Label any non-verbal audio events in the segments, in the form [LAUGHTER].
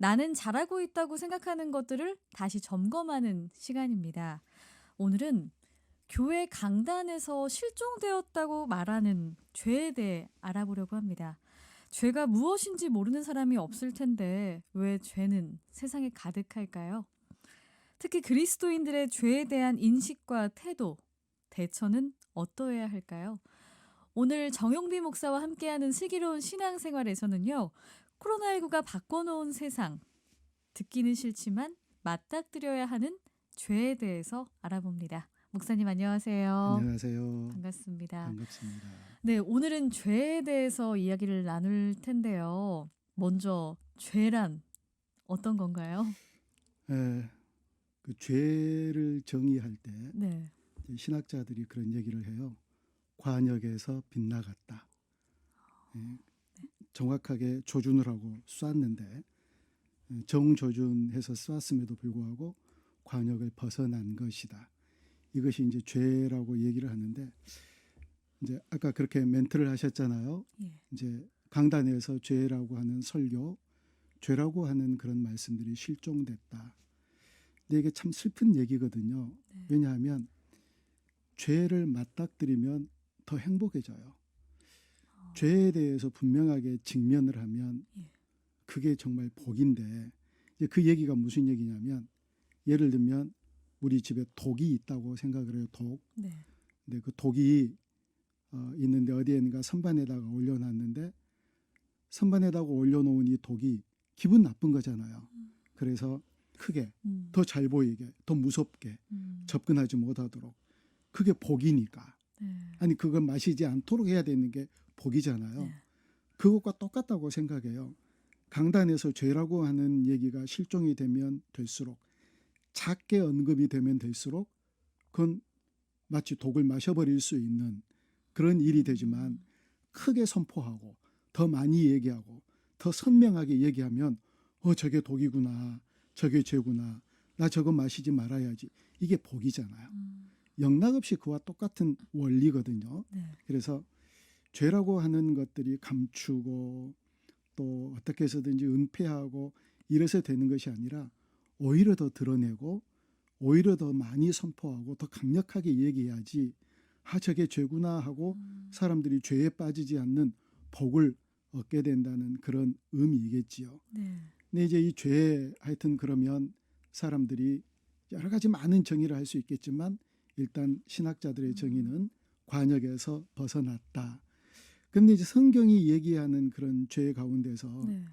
나는 잘하고 있다고 생각하는 것들을 다시 점검하는 시간입니다. 오늘은 교회 강단에서 실종되었다고 말하는 죄에 대해 알아보려고 합니다. 죄가 무엇인지 모르는 사람이 없을 텐데 왜 죄는 세상에 가득할까요? 특히 그리스도인들의 죄에 대한 인식과 태도, 대처는 어떠해야 할까요? 오늘 정용비 목사와 함께하는 슬기로운 신앙생활에서는요. 코로나19가 바꿔놓은 세상, 듣기는 싫지만 맞닥뜨려야 하는 죄에 대해서 알아봅니다. 목사님 안녕하세요. 안녕하세요. 반갑습니다. 반갑습니다. 네, 오늘은 죄에 대해서 이야기를 나눌 텐데요. 먼저 죄란 어떤 건가요? 에, 그 죄를 정의할 때 네. 신학자들이 그런 얘기를 해요. 관역에서 빗나갔다. 예, 정확하게 조준을 하고 쐈는데 예, 정조준해서 쐈음에도 불구하고 관역을 벗어난 것이다. 이것이 이제 죄라고 얘기를 하는데 이제 아까 그렇게 멘트를 하셨잖아요. 예. 이제 강단에서 죄라고 하는 설교, 죄라고 하는 그런 말씀들이 실종됐다. 근데 이게 참 슬픈 얘기거든요. 네. 왜냐하면 죄를 맞닥뜨리면 더 행복해져요. 어, 죄에 대해서 분명하게 직면을 하면 예. 그게 정말 복인데 이제 그 얘기가 무슨 얘기냐면 예를 들면 우리 집에 독이 있다고 생각을 해요. 독. 네. 근데 그 독이 어, 있는데 어디에는가 선반에다가 올려놨는데 선반에다가 올려놓은 이 독이 기분 나쁜 거잖아요. 그래서 크게 음. 더잘 보이게 더 무섭게 음. 접근하지 못하도록 그게 복이니까 네. 아니 그걸 마시지 않도록 해야 되는 게 복이잖아요. 네. 그것과 똑같다고 생각해요. 강단에서 죄라고 하는 얘기가 실종이 되면 될수록 작게 언급이 되면 될수록 그건 마치 독을 마셔버릴 수 있는 그런 일이 되지만 크게 선포하고 더 많이 얘기하고 더 선명하게 얘기하면 어 저게 독이구나 저게 죄구나 나 저거 마시지 말아야지 이게 복이잖아요. 음. 영락없이 그와 똑같은 원리거든요. 네. 그래서 죄라고 하는 것들이 감추고 또 어떻게 해서든지 은폐하고 이래서 되는 것이 아니라 오히려 더 드러내고 오히려 더 많이 선포하고 더 강력하게 얘기해야지 아 저게 죄구나 하고 음. 사람들이 죄에 빠지지 않는 복을 얻게 된다는 그런 의미이겠지요. 네. 근데 이제 이 죄 하여튼 그러면 사람들이 여러 가지 많은 정의를 할 수 있겠지만 일단 신학자들의 정의는 관역에서 벗어났다. 근데 이제 성경이 얘기하는 그런 죄 가운데서 네.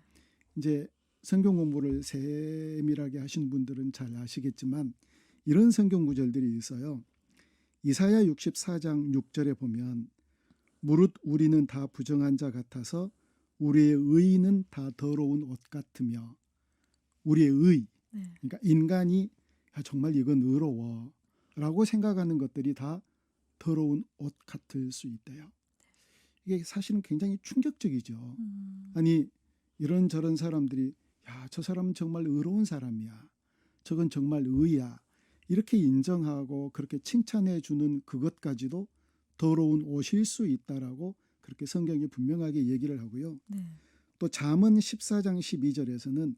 이제 성경 공부를 세밀하게 하신 분들은 잘 아시겠지만 이런 성경 구절들이 있어요. 이사야 64장 6절에 보면 무릇 우리는 다 부정한 자 같아서 우리의 의는 다 더러운 옷 같으며 우리의 의 네. 그러니까 인간이 야, 정말 이건 의로워라고 생각하는 것들이 다 더러운 옷 같을 수 있대요. 이게 사실은 굉장히 충격적이죠. 음. 아니 이런 저런 사람들이 야 저 사람은 정말 의로운 사람이야. 저건 정말 의야. 이렇게 인정하고 그렇게 칭찬해 주는 그것까지도 더러운 옷일 수 있다라고 그렇게 성경이 분명하게 얘기를 하고요. 네. 또 잠언 14장 12절에서는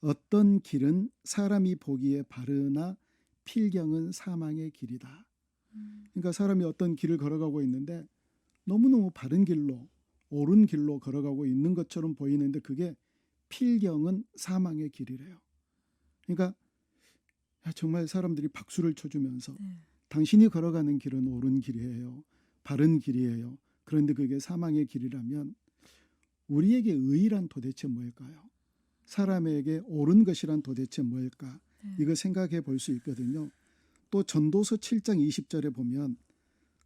어떤 길은 사람이 보기에 바르나 필경은 사망의 길이다. 음. 그러니까 사람이 어떤 길을 걸어가고 있는데 너무너무 바른 길로 옳은 길로 걸어가고 있는 것처럼 보이는데 그게 필경은 사망의 길이래요. 그러니까 야, 정말 사람들이 박수를 쳐주면서 네. 당신이 걸어가는 길은 옳은 길이에요. 바른 길이에요. 그런데 그게 사망의 길이라면 우리에게 의란 도대체 뭘까요? 사람에게 옳은 것이란 도대체 뭘까? 네. 이거 생각해 볼 수 있거든요. 또 전도서 7장 20절에 보면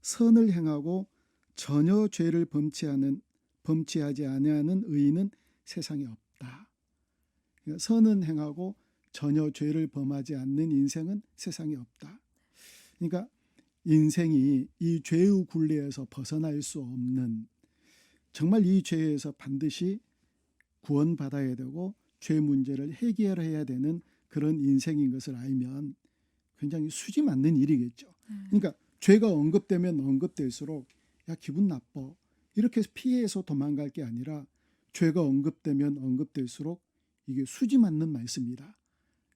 선을 행하고 전혀 죄를 범치하는 범치하지 아니하는 의인은 세상에 없다. 그러니까 선은 행하고 전혀 죄를 범하지 않는 인생은 세상에 없다. 그러니까 인생이 이 죄의 굴레에서 벗어날 수 없는 정말 이 죄에서 반드시 구원받아야 되고 죄 문제를 해결해야 되는 그런 인생인 것을 알면 굉장히 수지 맞는 일이겠죠. 그러니까 죄가 언급되면 언급될수록 야 기분 나빠 이렇게 해서 피해서 도망갈 게 아니라 죄가 언급되면 언급될수록 이게 수지 맞는 말씀이다.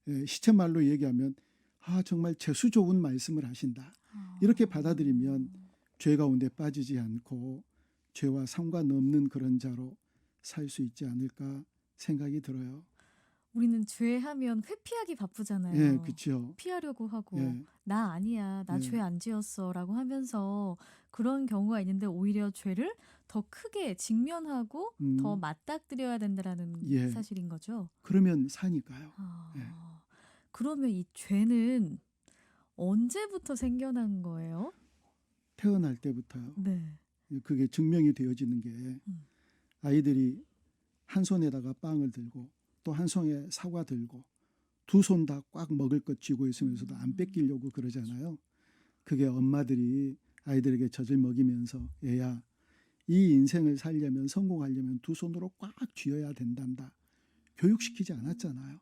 예, 시체 말로 얘기하면 아 정말 재수 좋은 말씀을 하신다. 이렇게 받아들이면 죄 가운데 빠지지 않고 죄와 상관없는 그런 자로 살 수 있지 않을까 생각이 들어요. 우리는 죄하면 회피하기 바쁘잖아요. 예, 그렇죠. 피하려고 하고 예, 나 아니야, 나 예. 죄안 지었어라고 하면서 그런 경우가 있는데 오히려 죄를 더 크게 직면하고 음, 더 맞닥뜨려야 된다라는 예. 사실인 거죠. 그러면 사니까요. 아, 예. 그러면 이 죄는 언제부터 생겨난 거예요? 태어날 때부터요. 네. 그게 증명이 되어지는 게 음. 아이들이 한 손에다가 빵을 들고 또한 손에 사과 들고 두 손 다 꽉 먹을 것 쥐고 있으면서도 안 음. 뺏기려고 그러잖아요. 그게 엄마들이 아이들에게 젖을 먹이면서 얘야 이 인생을 살려면 성공하려면 두 손으로 꽉 쥐어야 된단다. 교육시키지 않았잖아요.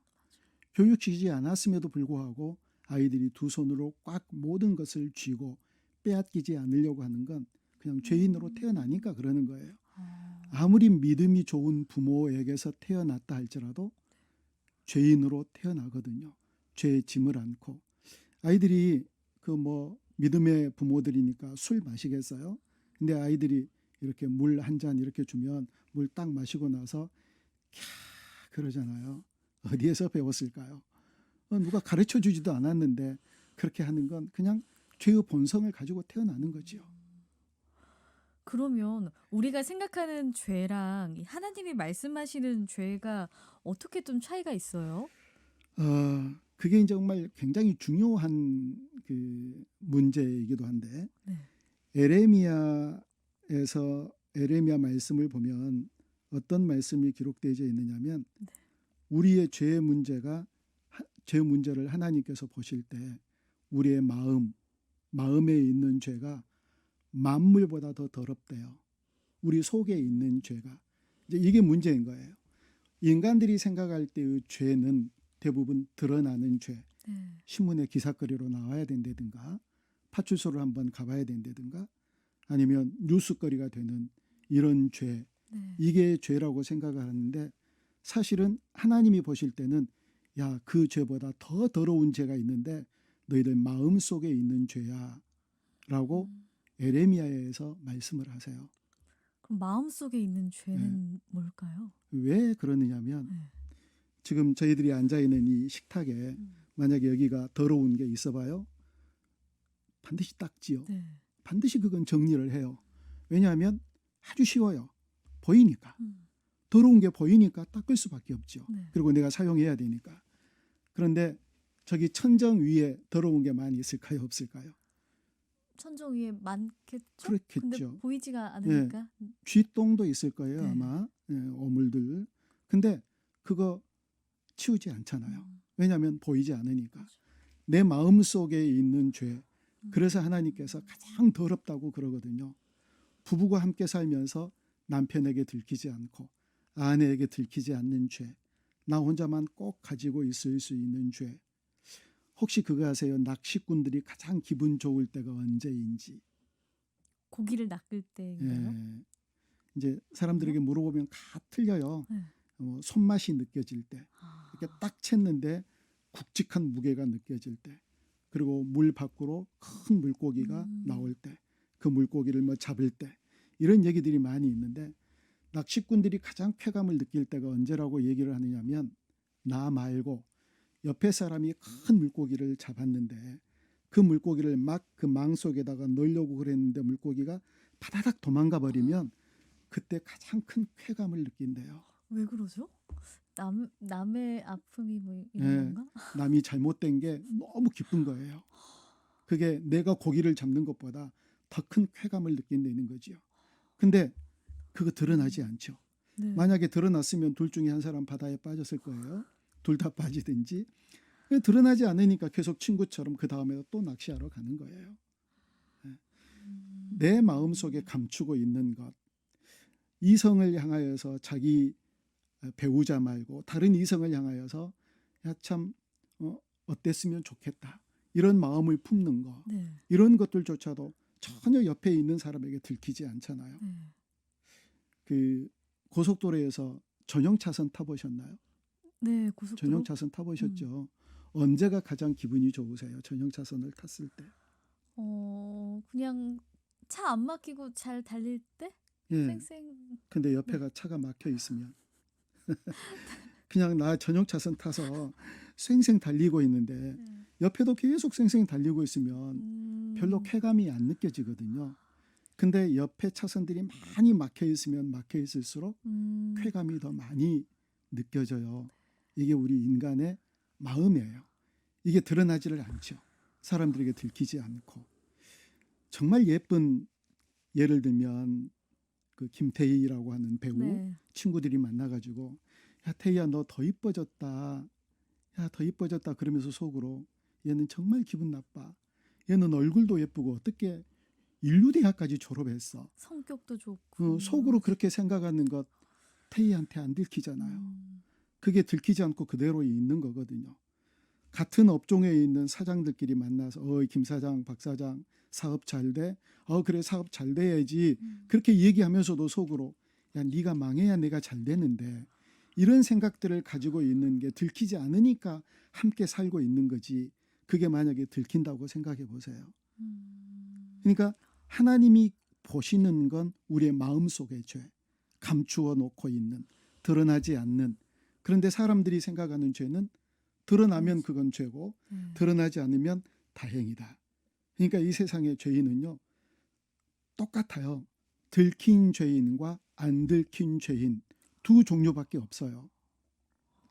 교육시키지 않았음에도 불구하고 아이들이 두 손으로 꽉 모든 것을 쥐고 빼앗기지 않으려고 하는 건 그냥 죄인으로 태어나니까 그러는 거예요. 아, 아무리 믿음이 좋은 부모에게서 태어났다 할지라도 죄인으로 태어나거든요. 죄의 짐을 안고 아이들이 그 뭐 믿음의 부모들이니까 술 마시겠어요? 근데 아이들이 이렇게 물 한 잔 이렇게 주면 물 딱 마시고 나서 캬 그러잖아요. 어디에서 배웠을까요? 어, 누가 가르쳐 주지도 않았는데 그렇게 하는 건 그냥 죄의 본성을 가지고 태어나는 거지요. 그러면 우리가 생각하는 죄랑 이 하나님이 말씀하시는 죄가 어떻게 좀 차이가 있어요? 어, 그게 이제 정말 굉장히 중요한 그 문제이기도 한데 네. 에레미야에서 에레미야 말씀을 보면 어떤 말씀이 기록되어 있느냐면 네. 우리의 죄의 문제가 하- 죄 문제를 하나님께서 보실 때 우리의 마음 마음에 있는 죄가 만물보다 더 더럽대요. 우리 속에 있는 죄가 이게 문제인 거예요. 인간들이 생각할 때의 죄는 대부분 드러나는 죄, 네. 신문에 기사거리로 나와야 된다든가 파출소를 한번 가봐야 된다든가 아니면 뉴스거리가 되는 이런 죄 네. 이게 죄라고 생각을 하는데 사실은 하나님이 보실 때는 야 그 죄보다 더 더러운 죄가 있는데 너희들 마음 속에 있는 죄야 라고 음, 에레미야에서 말씀을 하세요. 그럼 마음 속에 있는 죄는 뭘까요? 왜 그러느냐면 네. 지금 저희들이 앉아 있는 이 식탁에 음, 만약에 여기가 더러운 게 있어봐요. 반드시 닦지요. 네. 반드시 그건 정리를 해요. 왜냐하면 아주 쉬워요. 보이니까. 음, 더러운 게 보이니까 닦을 수밖에 없죠. 네. 그리고 내가 사용해야 되니까. 그런데 저기 천정 위에 더러운 게 많이 있을까요? 없을까요? 천정 위에 많겠죠? 그렇겠죠. 근데 보이지가 않으니까. 쥐똥도 있을 거예요. 네. 아마 예, 오물들. 근데 그거 치우지 않잖아요. 음, 왜냐하면 보이지 않으니까. 그렇죠. 내 마음 속에 있는 죄. 음. 그래서 하나님께서 가장 더럽다고 그러거든요. 부부가 함께 살면서 남편에게 들키지 않고 아내에게 들키지 않는 죄. 나 혼자만 꼭 가지고 있을 수 있는 죄. 혹시 그거 아세요? 낚시꾼들이 가장 기분 좋을 때가 언제인지. 고기를 낚을 때인가요? 예. 이제 사람들에게 물어보면 다 틀려요. 네. 어, 손맛이 느껴질 때. 아, 이렇게 딱 챘는데 굵직한 무게가 느껴질 때 그리고 물 밖으로 큰 물고기가 음. 나올 때 그 물고기를 뭐 잡을 때 이런 얘기들이 많이 있는데 낚시꾼들이 가장 쾌감을 느낄 때가 언제라고 얘기를 하느냐면 나 말고 옆에 사람이 큰 물고기를 잡았는데 그 물고기를 막 그 망 속에다가 넣으려고 그랬는데 물고기가 바다닥 도망가 버리면 그때 가장 큰 쾌감을 느낀대요. 왜 그러죠? 남 남의 아픔이 뭐 네. 이런 건가? 남이 잘못된 게 너무 기쁜 거예요. 그게 내가 고기를 잡는 것보다 더 큰 쾌감을 느낀다는 거지요. 근데 그거 드러나지 않죠. 네. 만약에 드러났으면 둘 중에 한 사람 바다에 빠졌을 거예요. 둘 다 빠지든지. 드러나지 않으니까 계속 친구처럼 그 다음에 또 낚시하러 가는 거예요. 음, 내 마음 속에 감추고 있는 것. 이성을 향하여서 자기 배우자 말고 다른 이성을 향하여서 야참 어, 어땠으면 좋겠다. 이런 마음을 품는 거. 네. 이런 것들조차도 전혀 옆에 있는 사람에게 들키지 않잖아요. 네. 그 고속도로에서 전용 차선 타보셨나요? 네, 고속도로. 전용 차선 타보셨죠? 언제가 가장 기분이 좋으세요? 전용 차선을 탔을 때. 어, 그냥 차 안 막히고 잘 달릴 때? 예. 쌩쌩. 근데 옆에가 차가 막혀 있으면 [LAUGHS] 그냥 나 전용 차선 타서 쌩쌩 달리고 있는데 네. 옆에도 계속 쌩쌩 달리고 있으면 음, 별로 쾌감이 안 느껴지거든요. 근데 옆에 차선들이 많이 막혀 있으면 막혀 있을수록 음, 쾌감이 더 많이 느껴져요. 이게 우리 인간의 마음이에요. 이게 드러나지를 않죠. 사람들에게 들키지 않고. 정말 예쁜 예를 들면 그 김태희라고 하는 배우 네. 친구들이 만나가지고 야 태희야 너 더 이뻐졌다. 야 더 이뻐졌다 그러면서 속으로 얘는 정말 기분 나빠. 얘는 얼굴도 예쁘고 어떻게 인류 대학까지 졸업했어. 성격도 좋고. 그 속으로 그렇게 생각하는 것 태희한테 안 들키잖아요. 음, 그게 들키지 않고 그대로 있는 거거든요. 같은 업종에 있는 사장들끼리 만나서 어이 김 사장, 박 사장 사업 잘 돼. 어 그래 사업 잘 돼야지. 음. 그렇게 얘기하면서도 속으로 야 네가 망해야 내가 잘 되는데 이런 생각들을 가지고 있는 게 들키지 않으니까 함께 살고 있는 거지. 그게 만약에 들킨다고 생각해 보세요. 음, 그러니까 하나님이 보시는 건 우리의 마음 속의 죄, 감추어 놓고 있는, 드러나지 않는. 그런데 사람들이 생각하는 죄는 드러나면 그건 죄고, 네. 드러나지 않으면 다행이다. 그러니까 이 세상의 죄인은요, 똑같아요. 들킨 죄인과 안 들킨 죄인 두 종류밖에 없어요.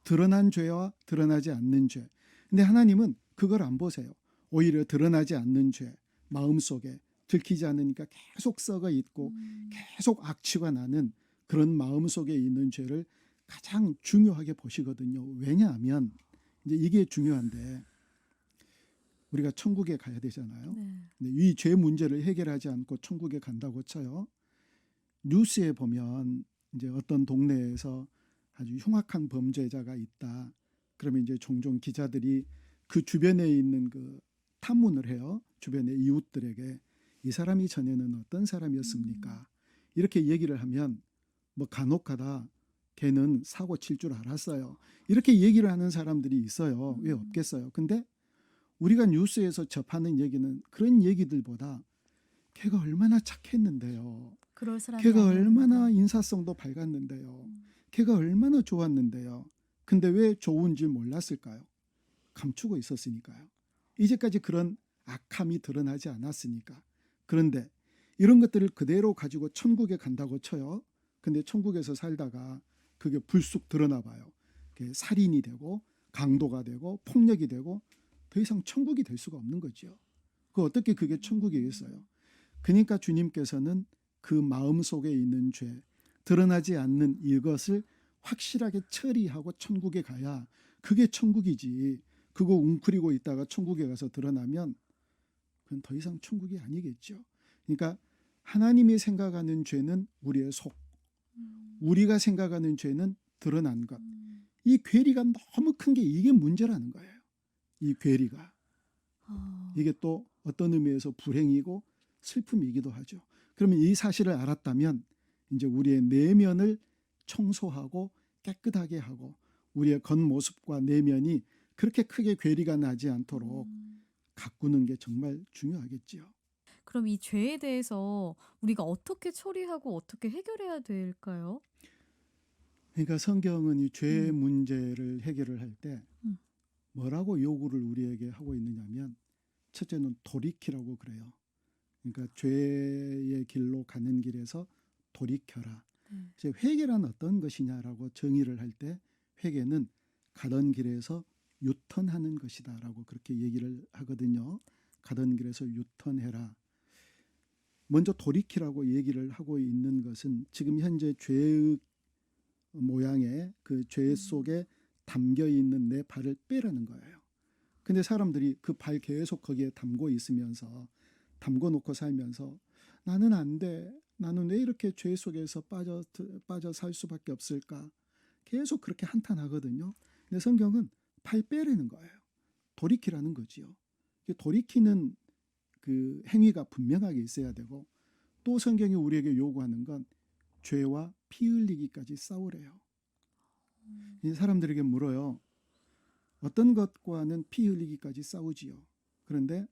드러난 죄와 드러나지 않는 죄. 근데 하나님은 그걸 안 보세요. 오히려 드러나지 않는 죄, 마음 속에 들키지 않으니까 계속 썩어 있고 음, 계속 악취가 나는 그런 마음 속에 있는 죄를 가장 중요하게 보시거든요. 왜냐하면 이제 이게 중요한데 우리가 천국에 가야 되잖아요. 네. 근데 이죄 문제를 해결하지 않고 천국에 간다고 쳐요. 뉴스에 보면 이제 어떤 동네에서 아주 흉악한 범죄자가 있다. 그러면 이제 종종 기자들이 그 주변에 있는 그 탐문을 해요. 주변의 이웃들에게 이 사람이 전에는 어떤 사람이었습니까? 이렇게 얘기를 하면 뭐 간혹가다 걔는 사고 칠 줄 알았어요. 이렇게 얘기를 하는 사람들이 있어요. 왜 음. 없겠어요? 근데 우리가 뉴스에서 접하는 얘기는 그런 얘기들보다 걔가 얼마나 착했는데요. 그럴 사람이 걔가. 얼마나 인사성도 밝았는데요. 음, 걔가 얼마나 좋았는데요. 근데 왜 좋은 줄 몰랐을까요? 감추고 있었으니까요. 이제까지 그런 악함이 드러나지 않았으니까. 그런데 이런 것들을 그대로 가지고 천국에 간다고 쳐요. 근데 천국에서 살다가 그게 불쑥 드러나 봐요. 살인이 되고 강도가 되고 폭력이 되고 더 이상 천국이 될 수가 없는 거죠. 그 어떻게 그게 천국이겠어요? 그러니까 주님께서는 그 마음 속에 있는 죄, 드러나지 않는 이것을 확실하게 처리하고 천국에 가야 그게 천국이지. 그거 웅크리고 있다가 천국에 가서 드러나면 그건 더 이상 천국이 아니겠죠. 그러니까 하나님이 생각하는 죄는 우리의 속, 음, 우리가 생각하는 죄는 드러난 것. 음. 이 괴리가 너무 큰 게 이게 문제라는 거예요. 이 괴리가. 아, 이게 또 어떤 의미에서 불행이고 슬픔이기도 하죠. 그러면 이 사실을 알았다면 이제 우리의 내면을 청소하고 깨끗하게 하고 우리의 겉모습과 내면이 그렇게 크게 괴리가 나지 않도록 음. 가꾸는 게 정말 중요하겠지요. 그럼 이 죄에 대해서 우리가 어떻게 처리하고 어떻게 해결해야 될까요? 그러니까 성경은 이죄 음. 문제를 해결을 할때 음. 뭐라고 요구를 우리에게 하고 있느냐면 첫째는 돌이키라고 그래요. 그러니까 죄의 길로 가는 길에서 돌이켜라. 네. 이제 회개란 어떤 것이냐라고 정의를 할 때 회개는 가던 길에서 유턴하는 것이다라고 그렇게 얘기를 하거든요. 가던 길에서 유턴해라. 먼저 돌이키라고 얘기를 하고 있는 것은 지금 현재 죄의 모양의 그 죄 속에 담겨 있는 내 발을 빼라는 거예요. 근데 사람들이 그 발 계속 거기에 담고 있으면서 담궈 놓고 살면서 나는 안 돼. 나는 왜 이렇게 죄 속에서 빠져 빠져 살 수밖에 없을까? 계속 그렇게 한탄하거든요. 근데 성경은 발 빼라는 거예요. 돌이키라는 거지요. 돌이키는 그 행위가 분명하게 있어야 되고 또 성경이 우리에게 요구하는 건 죄와 피 흘리기까지 싸우래요. 음. 이 사람들에게 물어요. 어떤 것과는 피 흘리기까지 싸우지요. 그런데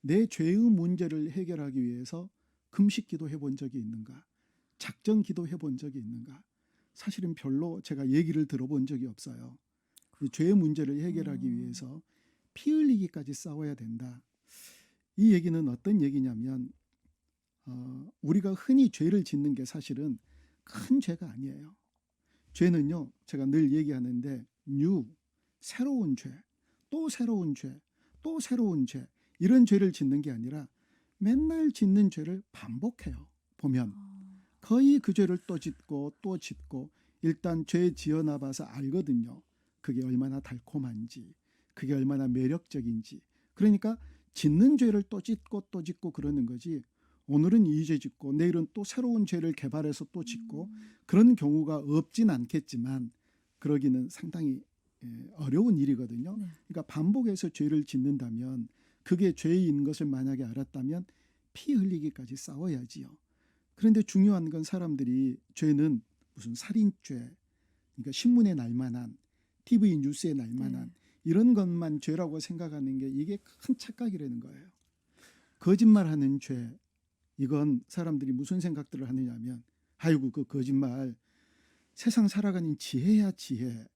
내 죄의 문제를 해결하기 위해서 금식 기도해 본 적이 있는가? 작정 기도해 본 적이 있는가? 사실은 별로 제가 얘기를 들어본 적이 없어요. 이 죄의 문제를 해결하기 음. 위해서 피 흘리기까지 싸워야 된다. 이 얘기는 어떤 얘기냐면 어, 우리가 흔히 죄를 짓는 게 사실은 큰 죄가 아니에요. 죄는요, 제가 늘 얘기하는데 new 새로운 죄, 또 새로운 죄, 또 새로운 죄 이런 죄를 짓는 게 아니라 맨날 짓는 죄를 반복해요. 보면 아, 거의 그 죄를 또 짓고 또 짓고 일단 죄 지어나 봐서 알거든요. 그게 얼마나 달콤한지, 그게 얼마나 매력적인지. 그러니까 짓는 죄를 또 짓고 또 짓고 그러는 거지. 오늘은 이 죄 짓고 내일은 또 새로운 죄를 개발해서 또 짓고 음. 그런 경우가 없진 않겠지만 그러기는 상당히 예, 어려운 일이거든요. 네. 그러니까 반복해서 죄를 짓는다면 그게 죄인 것을 만약에 알았다면 피 흘리기까지 싸워야지요. 그런데 중요한 건 사람들이 죄는 무슨 살인죄, 그러니까 신문에 날 만한 TV 뉴스에 날 만한 네. 이런 것만 죄라고 생각하는 게 이게 큰 착각이라는 거예요. 거짓말하는 죄 이건 사람들이 무슨 생각들을 하느냐면 아이고 그 거짓말 세상 살아가는 지혜야 지혜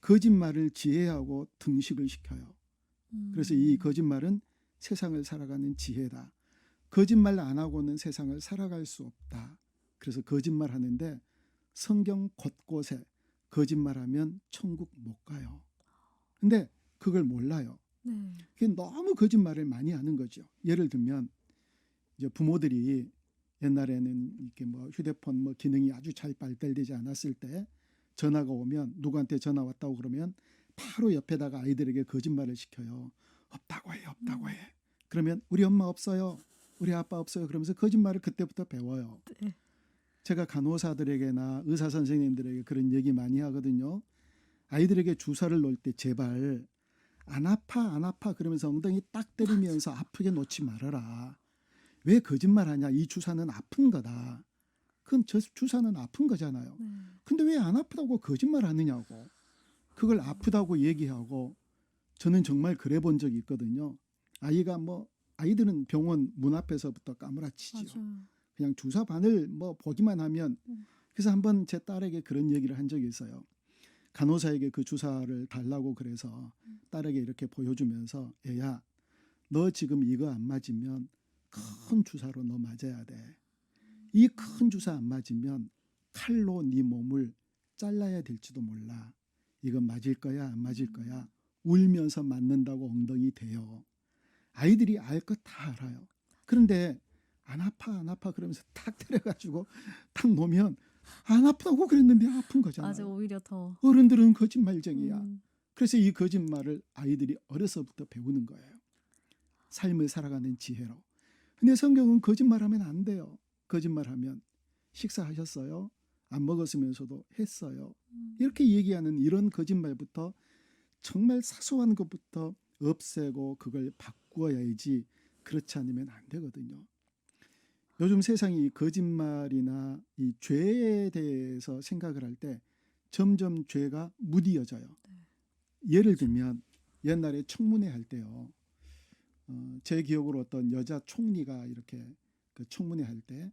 거짓말을 지혜하고 등식을 시켜요. 그래서 이 음. 거짓말은 세상을 살아가는 지혜다. 거짓말 안 하고는 세상을 살아갈 수 없다. 그래서 거짓말 하는데 성경 곳곳에 거짓말하면 천국 못 가요. 근데 그걸 몰라요. 네. 그게 너무 거짓말을 많이 하는 거죠. 예를 들면 이제 부모들이 옛날에는 이렇게 뭐 휴대폰 뭐 기능이 아주 잘 발달되지 않았을 때 전화가 오면 누구한테 전화 왔다고 그러면 바로 옆에다가 아이들에게 거짓말을 시켜요. 없다고 해, 없다고 해. 그러면 우리 엄마 없어요. 우리 아빠 없어요. 그러면서 거짓말을 그때부터 배워요. 네. 제가 간호사들에게나 의사 선생님들에게 그런 얘기 많이 하거든요. 아이들에게 주사를 놓을 때 제발 안 아파 안 아파 그러면서 엉덩이 딱 때리면서 아프게 놓지 말아라. 왜 거짓말하냐? 이 주사는 아픈 거다. 그건 저 주사는 아픈 거잖아요. 네. 근데 왜 안 아프다고 거짓말 하느냐고. 그걸 아프다고 얘기하고 저는 정말 그래 본 적이 있거든요. 아이가 뭐 아이들은 병원 문 앞에서부터 까무라치지요. 맞아요. 그냥 주사 바늘 뭐 보기만 하면 음. 그래서 한번 제 딸에게 그런 얘기를 한 적이 있어요. 간호사에게 그 주사를 달라고 그래서 딸에게 이렇게 보여주면서 얘야 너 지금 이거 안 맞으면 큰 주사로 너 맞아야 돼. 이 큰 주사 안 맞으면 칼로 네 몸을 잘라야 될지도 몰라. 이거 맞을 거야 안 맞을 거야. 울면서 맞는다고 엉덩이 대요. 아이들이 알 것 다 알아요. 그런데 안 아파 안 아파 그러면서 탁 [LAUGHS] 때려가지고 탁 놓으면 안 아프다고 그랬는데 아픈 거잖아요. 맞아 오히려 더. 어른들은 거짓말쟁이야. 음. 그래서 이 거짓말을 아이들이 어려서부터 배우는 거예요. 삶을 살아가는 지혜로. 근데 성경은 거짓말하면 안 돼요. 거짓말하면 식사하셨어요? 안 먹었으면서도 했어요. 음. 이렇게 얘기하는 이런 거짓말부터 정말 사소한 것부터 없애고 그걸 바꾸어야지 그렇지 않으면 안 되거든요. 요즘 세상이 이 거짓말이나 이 죄에 대해서 생각을 할 때 점점 죄가 무디어져요. 예를 들면 옛날에 청문회 할 때요. 어, 제 기억으로 어떤 여자 총리가 이렇게 그 청문회 할 때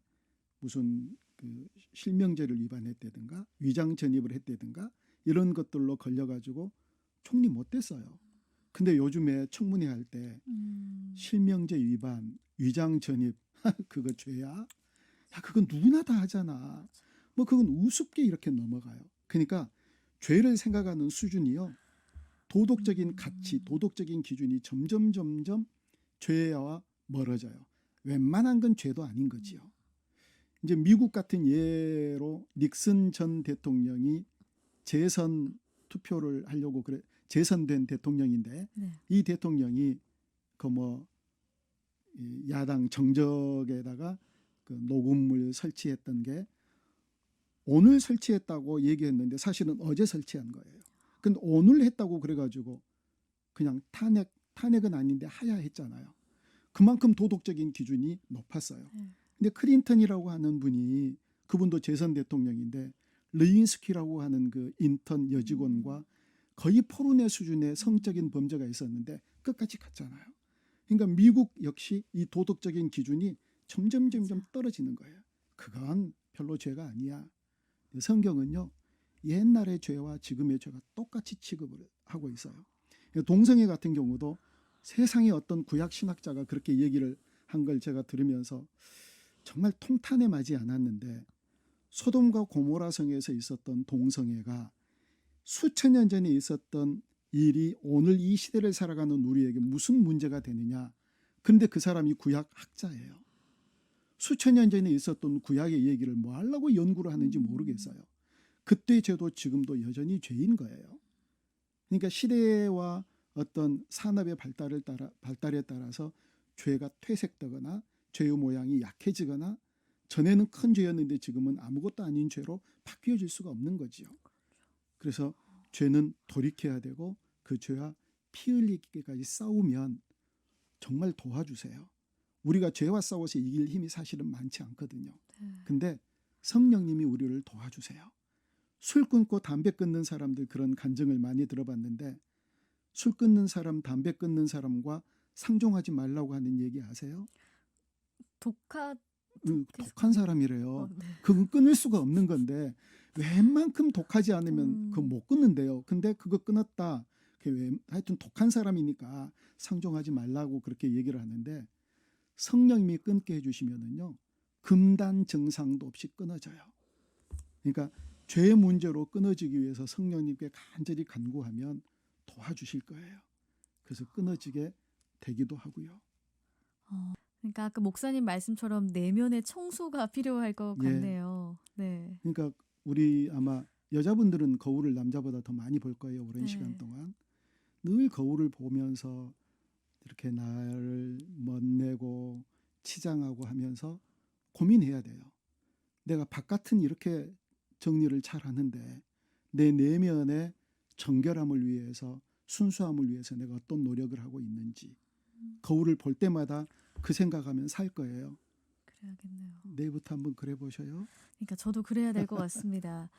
무슨 그 실명제를 위반했다든가 위장 전입을 했다든가 이런 것들로 걸려가지고 총리 못 됐어요. 근데 요즘에 청문회 할때 음. 실명제 위반, 위장 전입 [LAUGHS] 그거 죄야? 야 그건 누구나 다 하잖아. 뭐 그건 우습게 이렇게 넘어가요. 그러니까 죄를 생각하는 수준이요. 도덕적인 가치, 도덕적인 기준이 점점 점점 죄와 멀어져요. 웬만한 건 죄도 아닌 거지요. 이제 미국 같은 예로 닉슨 전 대통령이 재선 투표를 하려고 그래 재선된 대통령인데 네. 이 대통령이 그 뭐 야당 정적에다가 그 녹음물 설치했던 게 오늘 설치했다고 얘기했는데 사실은 어제 설치한 거예요. 근데 오늘 했다고 그래가지고 그냥 탄핵 탄핵은 아닌데 하야했잖아요. 그만큼 도덕적인 기준이 높았어요. 네. 근데 클린턴이라고 하는 분이 그분도 재선 대통령인데 르인스키라고 하는 그 인턴 여직원과 거의 포르네 수준의 성적인 범죄가 있었는데 끝까지 갔잖아요. 그러니까 미국 역시 이 도덕적인 기준이 점점 점점 떨어지는 거예요. 그건 별로 죄가 아니야. 성경은요 옛날의 죄와 지금의 죄가 똑같이 취급을 하고 있어요. 동성애 같은 경우도 세상의 어떤 구약 신학자가 그렇게 얘기를 한 걸 제가 들으면서 정말 통탄에 맞지 않았는데 소돔과 고모라 성에서 있었던 동성애가 수천 년 전에 있었던 일이 오늘 이 시대를 살아가는 우리에게 무슨 문제가 되느냐. 그런데 그 사람이 구약 학자예요. 수천 년 전에 있었던 구약의 얘기를 뭐 하려고 연구를 하는지 모르겠어요. 그때 죄도 지금도 여전히 죄인 거예요. 그러니까 시대와 어떤 산업의 발달을 따라 발달에 따라서 죄가 퇴색되거나 죄의 모양이 약해지거나 전에는 큰 죄였는데 지금은 아무것도 아닌 죄로 바뀌어질 수가 없는 거지요. 그래서 죄는 돌이켜야 되고 그 죄와 피 흘리기까지 싸우면 정말 도와주세요. 우리가 죄와 싸워서 이길 힘이 사실은 많지 않거든요. 네. 근데 성령님이 우리를 도와주세요. 술 끊고 담배 끊는 사람들 그런 간증을 많이 들어봤는데 술 끊는 사람, 담배 끊는 사람과 상종하지 말라고 하는 얘기 아세요? 독하 음, 독한 사람이래요. 어, 네. 그건 끊을 수가 없는 건데 웬만큼 독하지 않으면 음. 그거 못 끊는데요. 근데 그거 끊었다. 그게 왜 하여튼 독한 사람이니까 상종하지 말라고 그렇게 얘기를 하는데 성령님이 끊게 해주시면은요 금단 증상도 없이 끊어져요. 그러니까 죄의 문제로 끊어지기 위해서 성령님께 간절히 간구하면 도와주실 거예요. 그래서 끊어지게 되기도 하고요. 어, 그러니까 아까 목사님 말씀처럼 내면의 청소가 [LAUGHS] 필요할 것 예. 같네요. 네. 그러니까 우리 아마 여자분들은 거울을 남자보다 더 많이 볼 거예요. 오랜 네. 시간 동안 늘 거울을 보면서 이렇게 나를 멋내고 치장하고 하면서 고민해야 돼요. 내가 바깥은 이렇게 정리를 잘 하는데 내 내면의 정결함을 위해서 순수함을 위해서 내가 어떤 노력을 하고 있는지 거울을 볼 때마다 그 생각하면 살 거예요. 그래야겠네요. 내일부터 한번 그래 보셔요. 그러니까 저도 그래야 될 것 같습니다.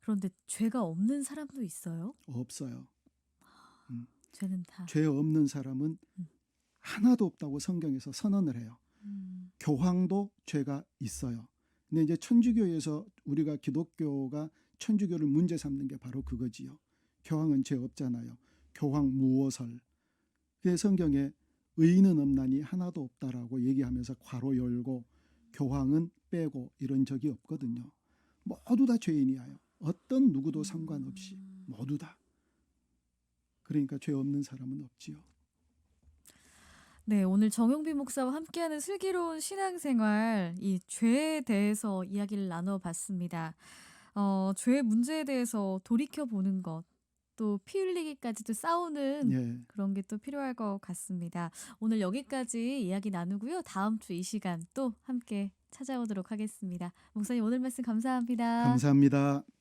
그런데 죄가 없는 사람도 있어요? 없어요. 죄는 다. 죄 없는 사람은 음. 하나도 없다고 성경에서 선언을 해요. 음, 교황도 죄가 있어요. 근데 이제 천주교에서 우리가 기독교가 천주교를 문제 삼는 게 바로 그거지요. 교황은 죄 없잖아요. 교황 무오설. 그래서 성경에 의인은 없나니 하나도 없다라고 얘기하면서 괄호 열고 교황은 빼고 이런 적이 없거든요. 모두 다 죄인이에요. 어떤 누구도 상관없이 모두 다. 그러니까 죄 없는 사람은 없지요. 네, 오늘 정용빈 목사와 함께하는 슬기로운 신앙생활, 이 죄에 대해서 이야기를 나눠봤습니다. 어, 죄의 문제에 대해서 돌이켜 보는 것, 또 피 흘리기까지도 싸우는 예. 그런 게 또 필요할 것 같습니다. 오늘 여기까지 이야기 나누고요. 다음 주 이 시간 또 함께 찾아오도록 하겠습니다. 목사님 오늘 말씀 감사합니다. 감사합니다.